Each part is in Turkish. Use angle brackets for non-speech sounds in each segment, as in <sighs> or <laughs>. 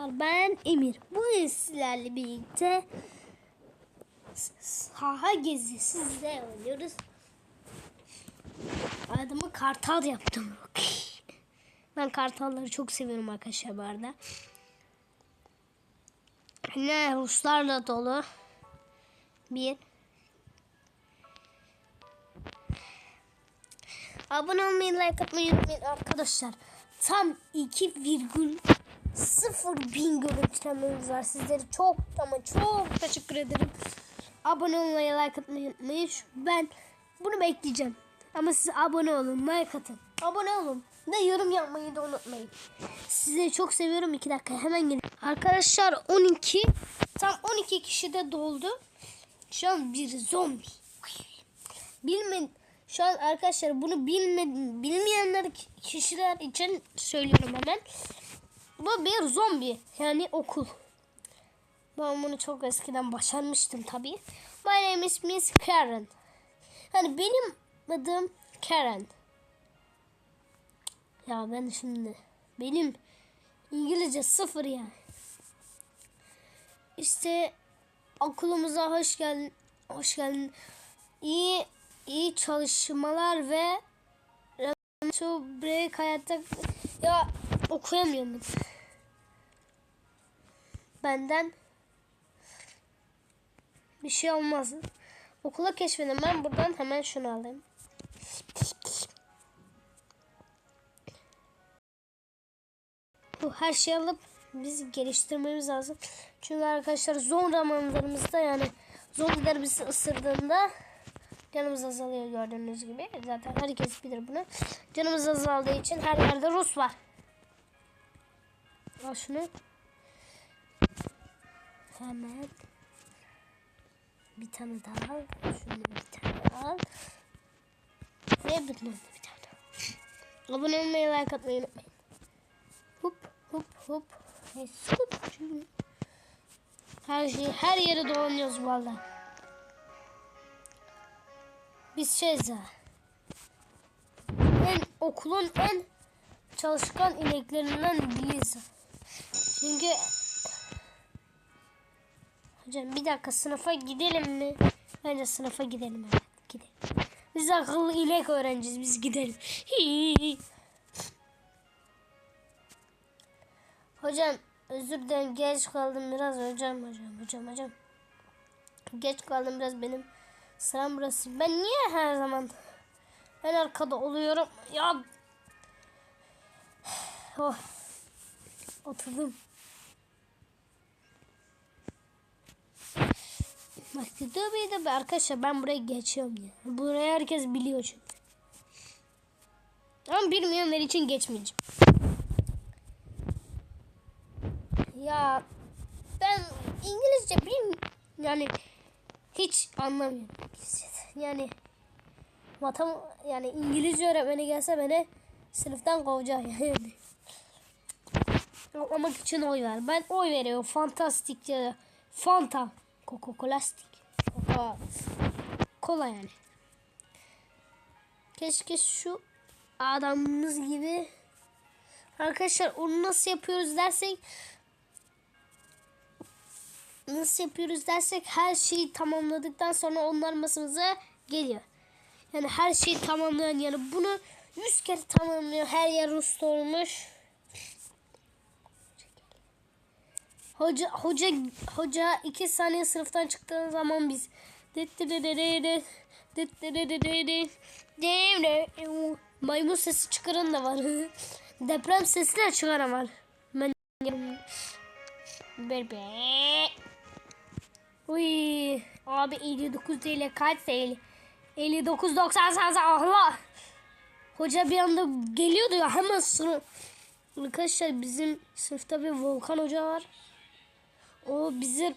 arkadaşlar ben Emir. Bugün sizlerle birlikte saha gezisizle oynuyoruz. Adımı kartal yaptım. Ben kartalları çok seviyorum arkadaşlar bu arada. Ne Ruslarla dolu. Bir. Abone olmayı, like atmayı unutmayın arkadaşlar. Tam 2,0 bin görüntülememiz var. Sizlere çok ama çok teşekkür ederim. Abone olmayı, like atmayı unutmayın. Ben bunu bekleyeceğim. Ama siz abone olun, like atın. Abone olun. Ve yorum yapmayı da unutmayın. Sizleri çok seviyorum. 2 dakika hemen gelin. Arkadaşlar 12 tam 12 kişi de doldu. Şu an bir zombi. Bilme şu an arkadaşlar bunu bilme, bilmeyenler kişiler için söylüyorum hemen. Bu bir zombi yani okul. Ben bunu çok eskiden başarmıştım tabii. My name is Miss Karen. Hani benim adım Karen. Ya ben şimdi benim İngilizce sıfır yani. İşte okulumuza hoş geldin. Hoş geldin. İyi iyi çalışmalar ve to break hayatta ya okuyamıyorum. Benden bir şey olmaz. Okula keşfedin. Ben buradan hemen şunu alayım. Bu her şeyi alıp biz geliştirmemiz lazım. Çünkü arkadaşlar zor zamanlarımızda yani zombiler bizi ısırdığında canımız azalıyor gördüğünüz gibi. Zaten herkes bilir bunu. Canımız azaldığı için her yerde Rus var. Al şunu. Hemen bir tane daha al. Şunu bir tane al. Ve bundan da bir tane al. Abone olmayı, like atmayı unutmayın. Hop hop hop. Her şey, her yere dolanıyoruz vallahi. Biz şeyiz. En okulun en çalışkan ineklerinden biriyiz. Çünkü Hocam bir dakika sınıfa gidelim mi? Bence sınıfa gidelim evet. Gidelim. Biz akıllı inek öğrenciyiz. Biz gidelim. Hii. <laughs> Hocam özür dilerim geç kaldım biraz hocam hocam hocam hocam. Geç kaldım biraz benim sıram burası. Ben niye her zaman en arkada oluyorum? Ya <sighs> oh. Oturdum. Bak bir de arkadaşlar ben buraya geçiyorum ya. Buraya herkes biliyor çünkü. Ama bilmeyenler için geçmeyeceğim. Ya ben İngilizce bilmiyorum. Yani hiç anlamıyorum. Yani matem yani İngilizce öğretmeni gelse beni sınıftan kovacak yani. Yoklamak için oy ver. Ben oy veriyorum. Fantastik ya Fanta. Coca Colastik. Coca Cola yani. Keşke şu adamımız gibi Arkadaşlar onu nasıl yapıyoruz dersek nasıl yapıyoruz dersek her şeyi tamamladıktan sonra onlar masamıza geliyor. Yani her şeyi tamamlayan yani bunu 100 kere tamamlıyor. Her yer usta olmuş. Hoca hoca hoca iki saniye sınıftan çıktığın zaman biz maymun sesi çıkaran da var. <laughs> Deprem sesi de çıkaran var. Ben Bebe. Uy, abi 59 değil kaç değil? 59.90 Allah. Hoca bir anda geliyordu ya hemen sınıf. Arkadaşlar bizim sınıfta bir Volkan hoca var. O bizi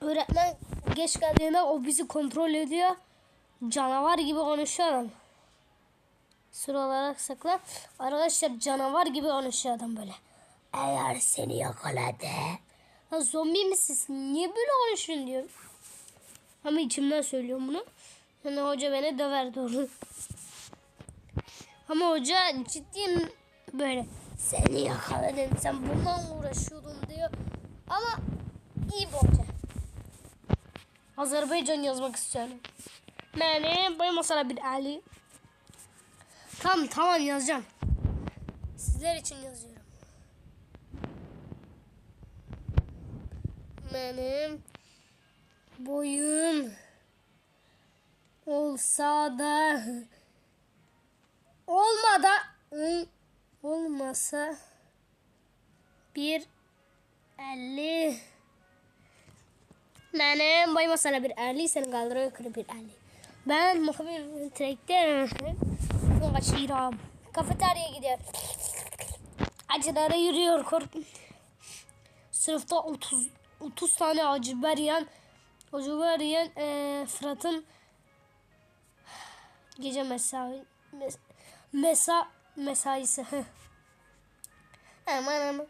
öğretmen geç geldiğinde o bizi kontrol ediyor. Canavar gibi konuşuyor. Sıra olarak sakla. Arkadaşlar canavar gibi konuşuyor adam böyle. Eğer seni yakaladı. Ha zombi misin? Niye böyle konuşuyorsun diyor. Ama içimden söylüyorum bunu. Yani hoca beni döver doğru. Ama hoca ciddi böyle. Seni yakaladım. Sen bundan uğraşıyordun Ama iyi hoca. Azerbaycan yazmak istiyorum. Yani bu masala bir Ali. Tamam tamam yazacağım. Sizler için yazıyorum. Benim boyum olsa da olmadı olmasa bir elli. Benim boyum olsa da bir elli seni kaldırıyor yukarı bir elli. Ben muhabir trekte kaçıram kafeteryaya gidiyor acılara yürüyor kork sınıfta 30 30 tane acı yiyen acı yiyen e, Fırat'ın gece mesai mes, mesa mesaisi aman aman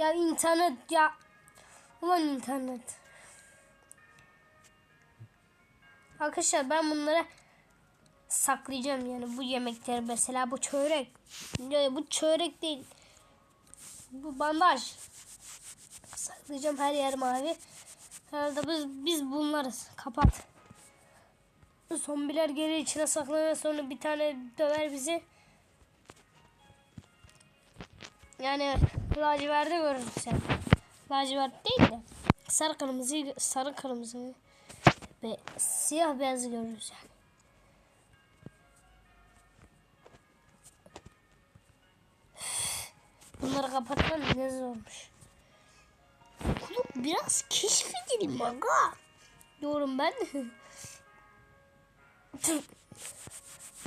ya internet ya. Ulan internet. Arkadaşlar ben bunları saklayacağım yani bu yemekleri mesela bu çörek. Ya bu çörek değil. Bu bandaj. Saklayacağım her yer mavi. Herhalde biz, biz bunlarız. Kapat. Zombiler gelir içine saklanır sonra bir tane döver bizi yani laciverde görürsün lacivert değil de sarı kırmızı sarı kırmızı ve siyah beyazı görürüz yani. Bunları kapatmam ne zormuş. Kulüp biraz keşfedelim aga. Diyorum ben. <laughs>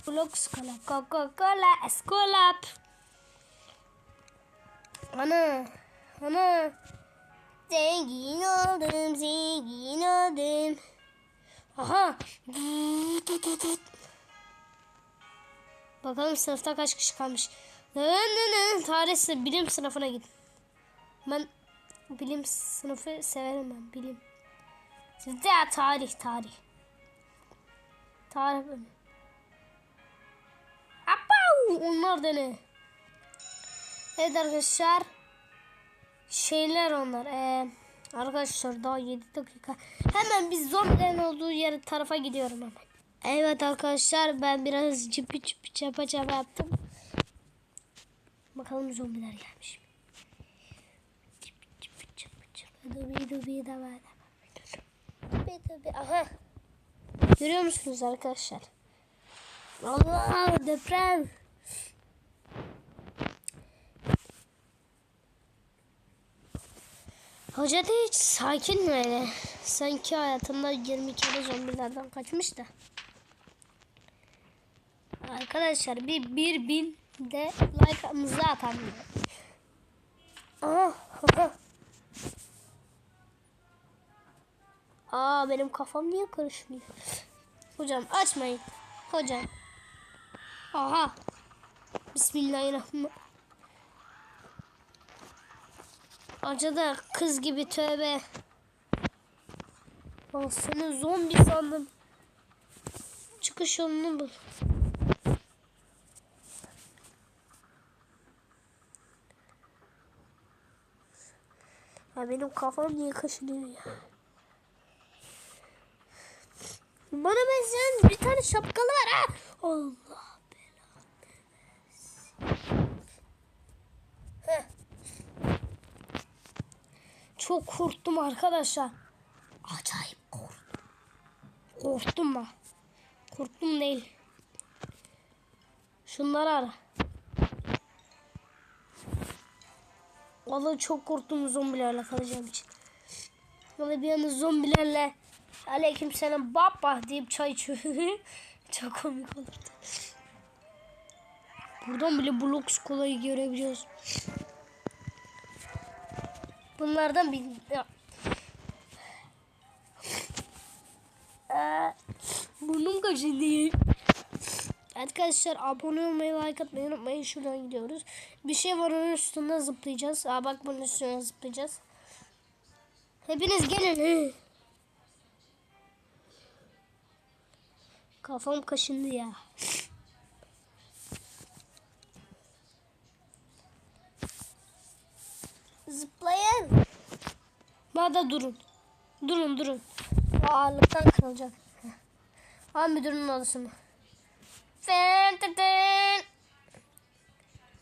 Blok skola, Coca-Cola, Eskolap. Ana, ana. Zengin oldum, zengin oldum. Aha. Bakalım sınıfta kaç kişi kalmış. Tarih bilim sınıfına git. Ben bilim sınıfı severim ben bilim. Sizde tarih tarih. Tarih bölümü. Onlar da ne? Evet arkadaşlar. Şeyler onlar. Ee, arkadaşlar daha 7 dakika. Hemen biz zombilerin olduğu yer tarafa gidiyorum hemen. Evet arkadaşlar ben biraz cıpı cıpı çapa çapa yaptım. Bakalım zombiler gelmiş mi? Cıpı cıpı çapa çapa. Dubi dubi da var. Dubi dubi. Aha. Görüyor musunuz arkadaşlar? Allah deprem. Hoca da hiç sakin böyle. Sanki hayatında 20 kere zombilerden kaçmış da. Arkadaşlar bir bir bin de like'ımızı atalım. Aha, aha. Aa benim kafam niye karışmıyor? Hocam açmayın. Hocam. Aha. Bismillahirrahmanirrahim. Acaba kız gibi tövbe. Ben seni zombi sandım. Çıkış yolunu bul. Ya benim kafam niye kaşınıyor ya? Bana benzeyen bir tane şapkalı var ha. Allah belanı Çok korktum arkadaşlar. Acayip korktum. Korktum ben. Korktum değil. Şunları ara. Vallahi çok korktum zombilerle kalacağım için. Vallahi bir anda zombilerle aleyküm selam baba deyip çay içiyor. <laughs> çok komik olurdu. Buradan bile Blox kolayı görebiliyoruz. Bunlardan bir... Aa, burnum kaşındı. Arkadaşlar abone olmayı, like atmayı unutmayın. Şuradan gidiyoruz. Bir şey var onun üstünde zıplayacağız. Aa bak bunun üstüne zıplayacağız. Hepiniz gelin. Kafam kaşındı ya. Zıplayın. Bana durun. Durun durun. O ağırlıktan kırılacak. Al müdürün odasını.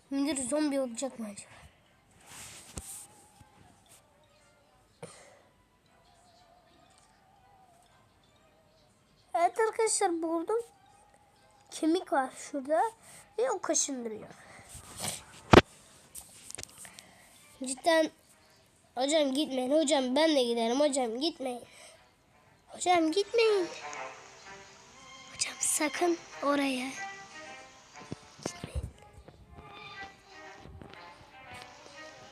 Müdür zombi olacak mı acaba? Evet arkadaşlar buldum. Kemik var şurada ve o kaşındırıyor. Cidden hocam gitmeyin hocam ben de giderim hocam gitmeyin. Hocam gitmeyin. Hocam sakın oraya. gitmeyin.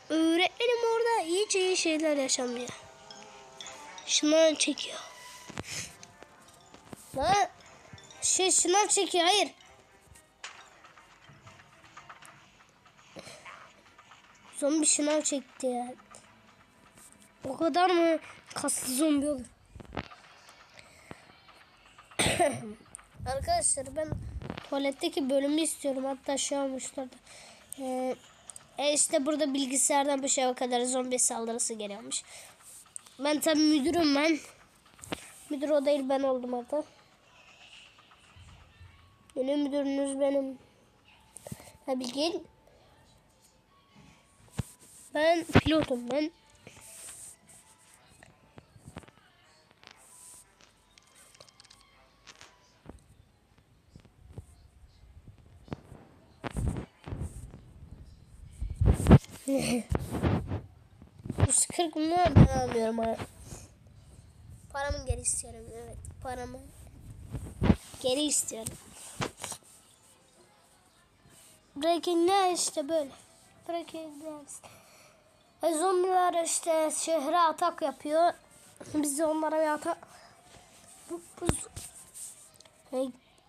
Öğretmenim orada iyice iyi şeyler yaşanıyor. Şunları çekiyor. Lan şey şunlar çekiyor hayır. Zombi şınav çekti ya. O kadar mı kaslı zombi olur? <coughs> Arkadaşlar ben tuvaletteki bölümü istiyorum. Hatta an uçlarda. Ee, e işte burada bilgisayardan bir şeye kadar zombi saldırısı geliyormuş. Ben tabii müdürüm ben. Müdür o değil ben oldum hatta. Yeni müdürünüz benim. Tabii gel. Ben pilotum ben. Yüz kırk mı ben almıyorum. Paramı geri istiyorum evet paramı geri istiyorum. Breaking ne işte böyle. Breaking News. E, zombiler işte şehre atak yapıyor. <laughs> Biz de onlara bir atak... E,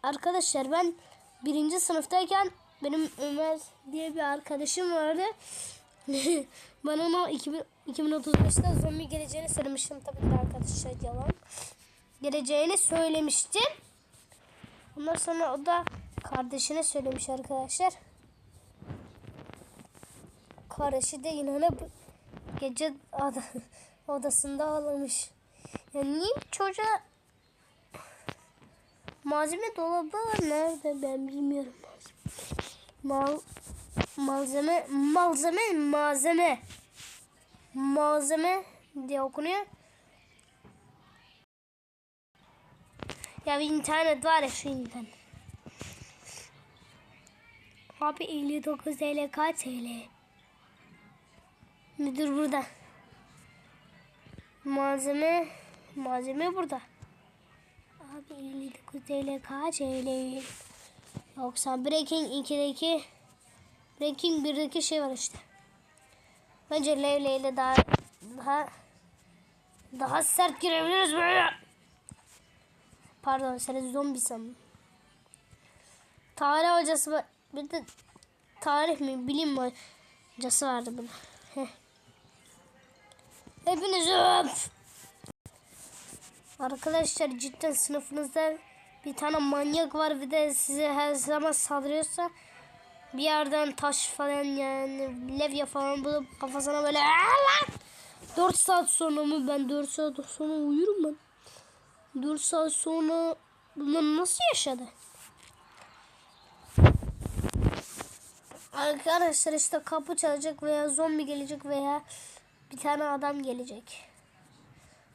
arkadaşlar ben birinci sınıftayken benim Ömer diye bir arkadaşım vardı. <laughs> ben ona 2000, 2035'te zombi geleceğini söylemiştim. Tabii ki arkadaşlar yalan. Geleceğini söylemiştim. Ondan sonra o da kardeşine söylemiş arkadaşlar. Kardeşi de bu gece <laughs> odasında ağlamış. Ya niye çocuğa malzeme dolabı nerede ben bilmiyorum. Mal malzeme malzeme malzeme malzeme diye okunuyor. Ya bir internet var ya şu internet. Abi 59 TL kaç TL? Müdür burada. Malzeme malzeme burada. Abi 59 TL kaç TL? Yoksa Breaking 2'deki Breaking 1'deki şey var işte. Bence Levle ile daha daha daha sert girebiliriz böyle. Pardon seni zombi sandım. Tarih hocası var. Bir de tarih mi bilim mi hocası vardı bunun. Heh. Hepiniz öp. Arkadaşlar cidden sınıfınızda bir tane manyak var bir de size her zaman saldırıyorsa bir yerden taş falan yani levye falan bulup kafasına böyle "Aa lan!" 4 saat sonra mı ben 4 saat sonra uyurum ben. 4 saat sonra bunlar nasıl yaşadı? Arkadaşlar işte kapı çalacak veya zombi gelecek veya bir tane adam gelecek.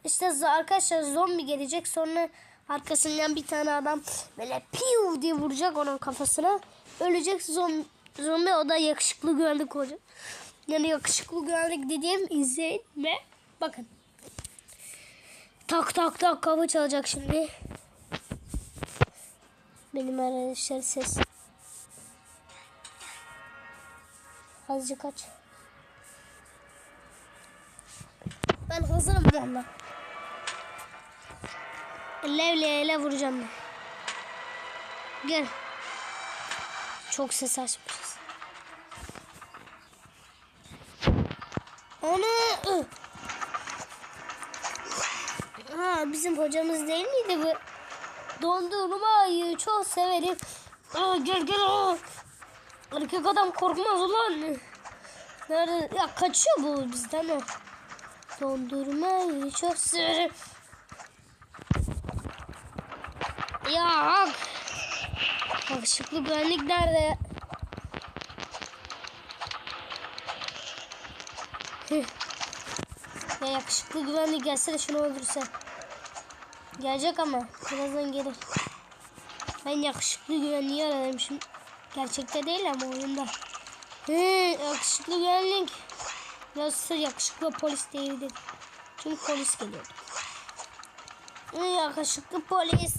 İşte arkadaşlar zombi gelecek sonra arkasından bir tane adam böyle piu diye vuracak onun kafasına. Ölecek zombi, zombi o da yakışıklı güvenlik olacak. Yani yakışıklı güvenlik dediğim izleyin ve bakın. Tak tak tak kapı çalacak şimdi. Benim arkadaşlar ses. Azıcık aç. Ben hazırım valla. Levleyle vuracağım ben. Gel. Çok ses açmışız. Onu. Ha bizim hocamız değil miydi bu? Dondurmayı çok severim. Aa, gel gel. Aa. Erkek adam korkmaz ulan. Nerede? Ya kaçıyor bu bizden o. Dondurmayı çok severim. Ya hak. Yakışıklı güvenlik nerede? Ya yakışıklı güvenlik gelse de şunu öldürse. Gelecek ama birazdan gelir. Ben yakışıklı güvenliği aradım şimdi. Gerçekte değil ama oyunda. Hı, yakışıklı güvenlik. Yoksa yakışıklı polis değildi. Çünkü polis geliyordu. Yakışıklı polis.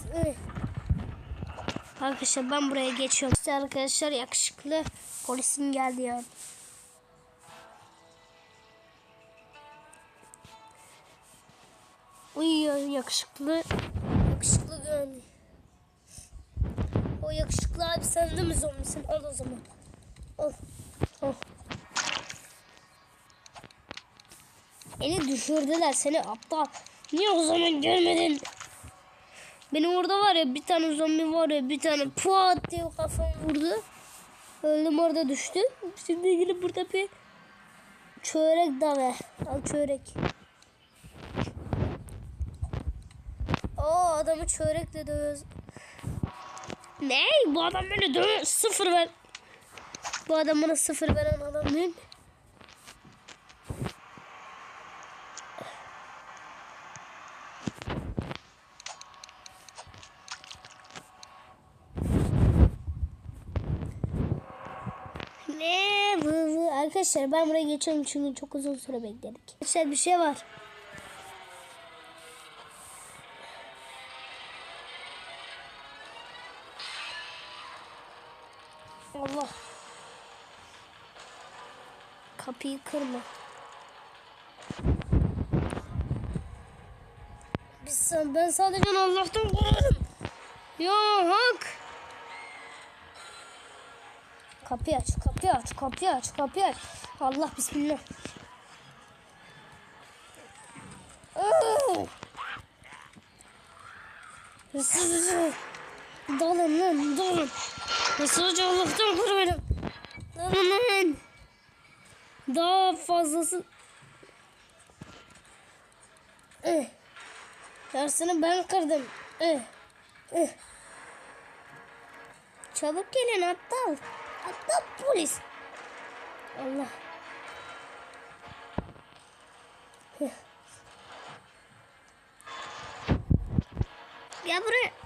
Arkadaşlar ben buraya geçiyorum. İşte arkadaşlar yakışıklı polisin geldi ya. Uyuyor yakışıklı. Yakışıklı güvenlik. O yakışıklı abi sen de mi zombisin? Al o zaman. Al. Al. Beni düşürdüler seni aptal. Niye o zaman görmedin? Benim orada var ya bir tane zombi var ya bir tane puat diye kafam vurdu. Öldüm orada düştü. Şimdi gelip burada bir çörek da ver. Al çörek. Oo adamı çörekle dövüyoruz. Ne? Bu adam beni dövüyor. Sıfır ver. Bu adam bana sıfır veren adam değil mi? Ne bu, bu? Arkadaşlar ben buraya geçiyorum çünkü çok uzun süre bekledik. Arkadaşlar bir şey var. Allah. Kapıyı kırma. Biz, ben sadece Allah'tan korkarım. Ya hak. Kapıyı aç, kapıyı aç, kapıyı aç, kapıyı aç. Allah bismillah. Oo! Hırsız. Dalın lan, dalın. Hırsızcı Allah'tan beni. Dalın lan. Daha fazlası. Eh. Yarısını ben kırdım. Eh. Eh. Çabuk gelin aptal. Aptal polis. Allah. Ya buraya.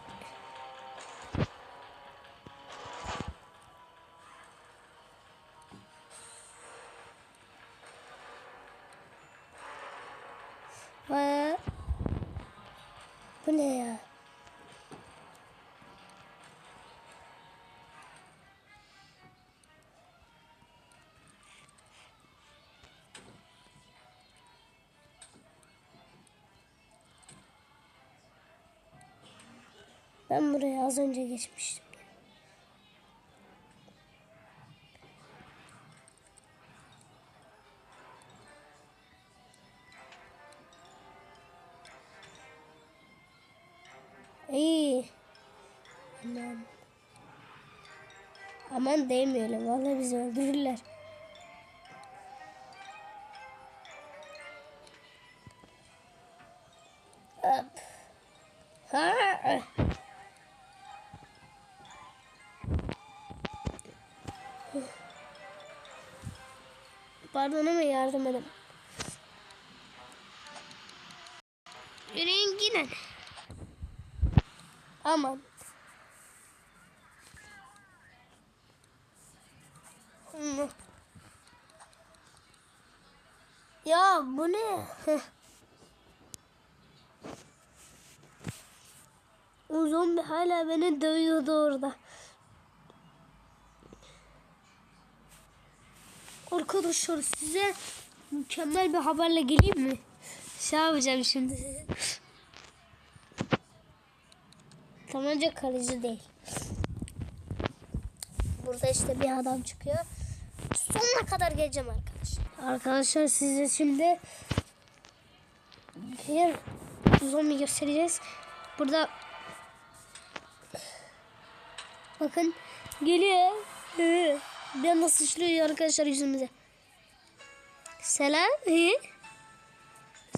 Ben buraya az önce geçmiştim. İyi. Aman. Aman değmeyelim. Vallahi bizi öldürürler. Hop. Ha. Pardon ama yardım edin. Yürüyün gidin. Aman. Ya bu ne? O zombi hala beni dövüyordu orada. Arkadaşlar size mükemmel bir haberle geleyim mi? Şey yapacağım şimdi. Tabanca kalıcı değil. Burada işte bir adam çıkıyor. Sonuna kadar geleceğim arkadaşlar. Arkadaşlar size şimdi bir zombi göstereceğiz. Burada bakın geliyor. Bir anda sıçrıyor arkadaşlar yüzümüze. Selam.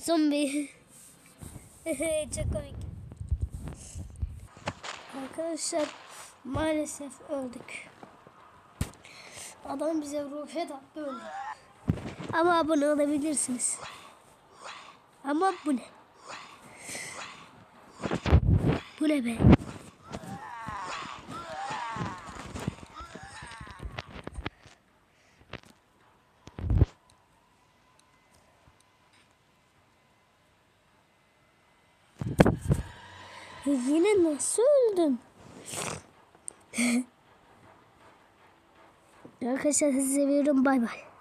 Zombi. Çok komik. Arkadaşlar maalesef öldük. Adam bize roket attı öldü. Ama abone olabilirsiniz. Ama bu ne? Bu ne be? Yine nasıl öldüm? <laughs> Arkadaşlar sizi seviyorum. Bay bay.